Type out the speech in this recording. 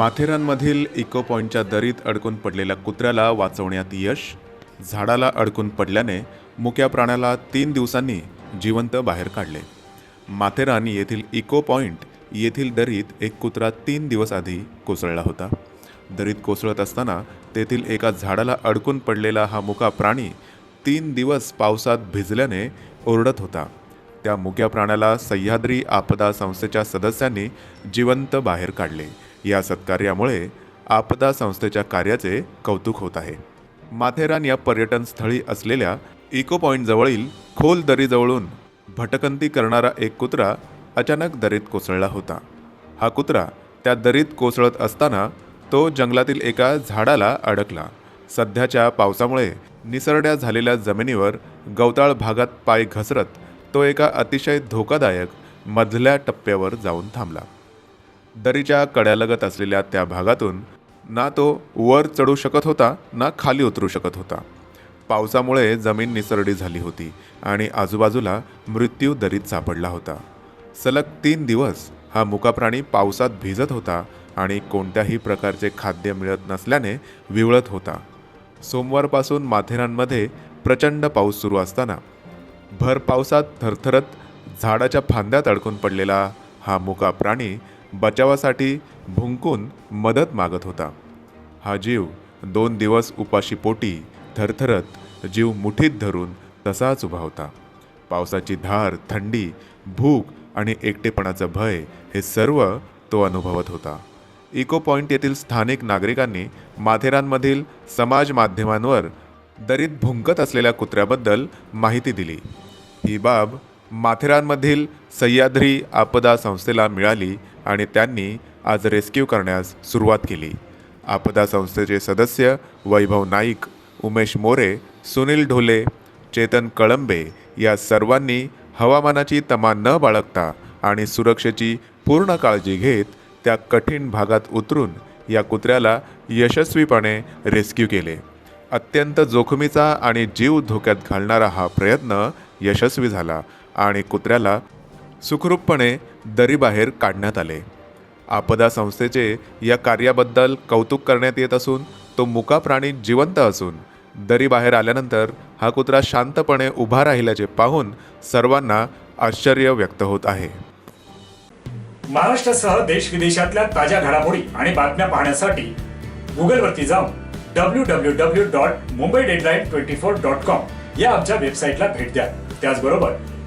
माथेरानमधील eco पॉईंटच्या दरीत अडकून पडलेल्या कुत्र्याला वाचवण्यात यश झाडाला अडकून पडल्याने मुक्या प्राण्याला तीन दिवसांनी जिवंत बाहेर काढले. माथेरान येथील इको पॉईंट येथील दरीत एक कुत्रा तीन दिवस आधी कोसळला होता. दरीत कोसळत असताना तेथील एका झाडाला अडकून पडलेला हा मुका प्राणी तीन दिवस पावसात भिजल्याने ओरडत होता. त्या मुक्या प्राण्याला सह्याद्री आपदा संस्थेच्या सदस्यांनी जिवंत बाहेर काढले. या सत्कार्यामुळे आपदा संस्थेच्या कार्याचे कौतुक होत आहे. माथेरान या पर्यटन स्थळी असलेल्या इको पॉईंट जवळील खोल दरीजवळून भटकंती करणारा एक कुत्रा अचानक दरीत कोसळला होता. हा कुत्रा त्या दरीत कोसळत असताना तो जंगलातील एका झाडाला अडकला. सध्याच्या पावसामुळे निसरड्या झालेल्या जमिनीवर गवताळ भागात पाय घसरत तो एका अतिशय धोकादायक मधल्या टप्प्यावर जाऊन थांबला. दरीच्या कड्यालगत असलेल्या त्या भागातून ना तो वर चढू शकत होता ना खाली उतरू शकत होता. पावसामुळे जमीन निसरडी झाली होती आणि आजूबाजूला मृत्यू दरीत सापडला होता. सलग तीन दिवस हा मुका प्राणी पावसात भिजत होता आणि कोणत्याही प्रकारचे खाद्य मिळत नसल्याने विवळत होता. सोमवारपासून माथेरानमध्ये प्रचंड पाऊस सुरू असताना भर पावसात थरथरत झाडाच्या फांद्यात अडकून पडलेला हा मुका प्राणी बचावासाठी भुंकून मदत मागत होता. हा जीव दोन दिवस उपाशी पोटी थरथरत जीव मुठीत धरून तसाच उभा होता. पावसाची धार थंडी भूक आणि एकटेपणाचं भय हे सर्व तो अनुभवत होता. इको पॉईंट येथील स्थानिक नागरिकांनी माथेरानमधील समाज माध्यमांवर दरीत भुंकत असलेल्या कुत्र्याबद्दल माहिती दिली. ही बाब माथेरानमधील सह्याद्री आपदा संस्थेला मिळाली आणि त्यांनी आज रेस्क्यू करण्यास सुरुवात केली. आपदा संस्थेचे सदस्य वैभव नाईक उमेश मोरे सुनील ढोले चेतन कळंबे या सर्वांनी हवामानाची तमा न बाळगता आणि सुरक्षेची पूर्ण काळजी घेत त्या कठीण भागात उतरून या कुत्र्याला यशस्वीपणे रेस्क्यू केले. अत्यंत जोखमीचा आणि जीव धोक्यात घालणारा हा प्रयत्न यशस्वी झाला आणि कुत्र्याला सुखरूपपणे दरीबाहेर काढण्यात आले. आपदा संस्थेचे या कार्याबद्दल कौतुक करण्यात येत असून तो मुका प्राणी जिवंत असून दरीबाहेर आल्यानंतर हा कुत्रा शांतपणे उभा राहिल्याचे पाहून सर्वांना आश्चर्य व्यक्त होत आहे. महाराष्ट्रासह देश विदेशातल्या ताज्या घडामोडी आणि बातम्या पाहण्यासाठी गुगलवरती जाऊन W W W dot Mumbai deadline twenty four dot com या आमच्या वेबसाईटला भेट द्या. त्याचबरोबर